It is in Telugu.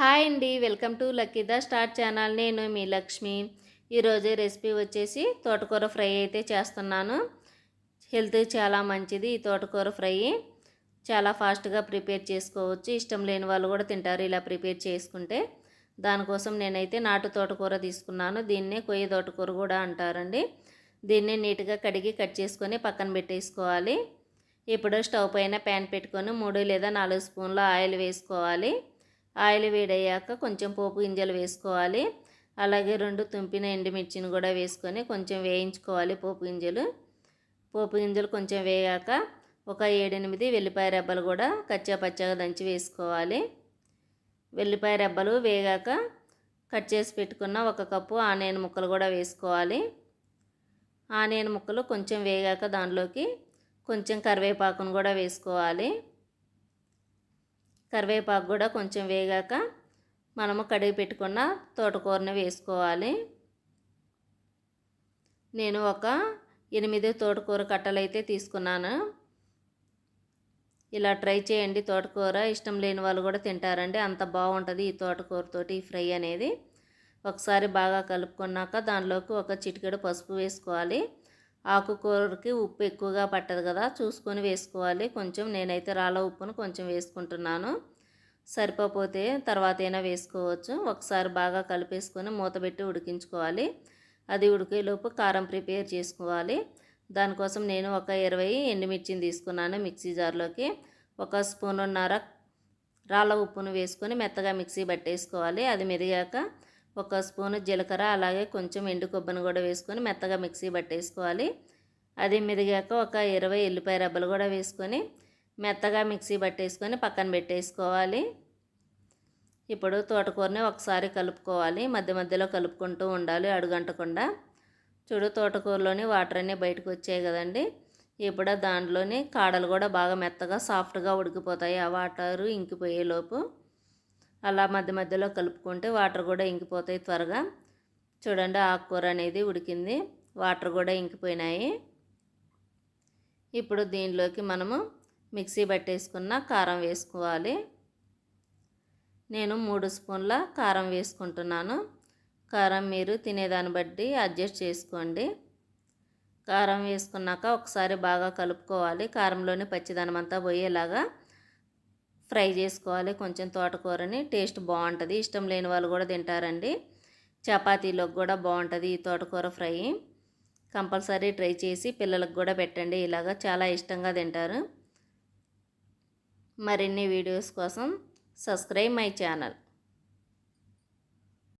హాయ్ అండి welcome to lucky the star channel. నేను మీ లక్ష్మి. ఈరోజు రెసిపీ వచ్చేసి తోటకూర ఫ్రై అయితే చేస్తున్నాను. హెల్త్ చాలా మంచిది ఈ తోటకూర ఫ్రై. చాలా ఫాస్ట్గా ప్రిపేర్ చేసుకోవచ్చు. ఇష్టం లేని వాళ్ళు కూడా తింటారు ఇలా ప్రిపేర్ చేసుకుంటే. దానికోసం నేనైతే నాటు తోటకూర తీసుకున్నాను. దీన్నే కొయ్య తోటకూర కూడా అంటారండి. దీన్ని నీట్గా కడిగి కట్ చేసుకొని పక్కన పెట్టేసుకోవాలి. ఇప్పుడు స్టవ్ పైన ప్యాన్ పెట్టుకొని మూడు లేదా నాలుగు స్పూన్ల ఆయిల్ వేసుకోవాలి. ఆయిల్ వేడయ్యాక కొంచెం పోపు గింజలు వేసుకోవాలి. అలాగే రెండు తుంపిన ఎండుమిర్చిని కూడా వేసుకొని కొంచెం వేయించుకోవాలి పోపు గింజలు. పోపు గింజలు కొంచెం వేయాక ఒక ఏడెనిమిది వెల్లిపాయ రెబ్బలు కూడా కచ్చా పచ్చగా దంచి వేసుకోవాలి. వెల్లిపాయ రెబ్బలు వేగాక కట్ చేసి పెట్టుకున్న ఒక కప్పు ఆనియన్ ముక్కలు కూడా వేసుకోవాలి. ఆనియన్ ముక్కలు కొంచెం వేగాక దానిలోకి కొంచెం కరివేపాకును కూడా వేసుకోవాలి. కరివేపాకు కూడా కొంచెం వేగాక మనము కడిగి పెట్టుకున్న తోటకూరని వేసుకోవాలి. నేను ఒక ఎనిమిది తోటకూర కట్టలు అయితే తీసుకున్నాను. ఇలా ట్రై చేయండి. తోటకూర ఇష్టం లేని వాళ్ళు కూడా తింటారండి. అంత బాగుంటుంది ఈ తోటకూరతోటి ఈ ఫ్రై అనేది. ఒకసారి బాగా కలుపుకున్నాక దానిలోకి ఒక చిటికెడు పసుపు వేసుకోవాలి. ఆకుకూరకి ఉప్పు ఎక్కువగా పట్టదు కదా చూసుకొని వేసుకోవాలి. కొంచెం నేనైతే రాళ్ళ ఉప్పును కొంచెం వేసుకుంటున్నాను. సరిపోతే తర్వాత అయినా వేసుకోవచ్చు. ఒకసారి బాగా కలిపేసుకొని మూత పెట్టి ఉడికించుకోవాలి. అది ఉడికేలోపు కారం ప్రిపేర్ చేసుకోవాలి. దానికోసం నేను ఒక ఇరవై ఎండుమిర్చిని తీసుకున్నాను మిక్సీ జార్లోకి. ఒక స్పూనున్నర రాళ్ళ ఉప్పును వేసుకొని మెత్తగా మిక్సీ పట్టేసుకోవాలి. అది మెదిగాక ఒక స్పూను జీలకర్ర అలాగే కొంచెం ఎండు కొబ్బరిని కూడా వేసుకొని మెత్తగా మిక్సీ పట్టేసుకోవాలి. అది మెదిగాక ఒక ఇరవై ఎల్లిపాయ రబ్బలు కూడా వేసుకొని మెత్తగా మిక్సీ పట్టేసుకొని పక్కన పెట్టేసుకోవాలి. ఇప్పుడు తోటకూరని ఒకసారి కలుపుకోవాలి. మధ్య మధ్యలో కలుపుకుంటూ ఉండాలి అడుగంటకుండా. చూడు తోటకూరలోని వాటర్ అన్నీ బయటకు వచ్చాయి కదండి. ఇప్పుడు దాంట్లోని కాడలు కూడా బాగా మెత్తగా సాఫ్ట్గా ఉడికిపోతాయి. ఆ వాటరు ఇంకిపోయేలోపు అలా మధ్య మధ్యలో కలుపుకుంటే వాటర్ కూడా ఇంకిపోతాయి త్వరగా. చూడండి ఆకుకూర అనేది ఉడికింది. వాటర్ కూడా ఇంకిపోయినాయి. ఇప్పుడు దీనిలోకి మనము మిక్సీ పట్టేసుకున్న కారం వేసుకోవాలి. నేను మూడు స్పూన్ల కారం వేసుకుంటున్నాను. కారం మీరు తినేదాన్ని బట్టి అడ్జస్ట్ చేసుకోండి. కారం వేసుకున్నాక ఒకసారి బాగా కలుపుకోవాలి. కారంలోని పచ్చిదనం అంతా పోయేలాగా ఫ్రై చేసుకోవాలి. కొంచెం తోటకూరని టేస్ట్ బాగుంటుంది. ఇష్టం లేని వాళ్ళు కూడా తింటారండి. చపాతీలోకి కూడా బాగుంటుంది ఈ తోటకూర ఫ్రై. కంపల్సరీ ట్రై చేసి పిల్లలకు కూడా పెట్టండి. ఇలాగా చాలా ఇష్టంగా తింటారు. మరిన్ని వీడియోస్ కోసం సబ్స్క్రైబ్ మై ఛానల్.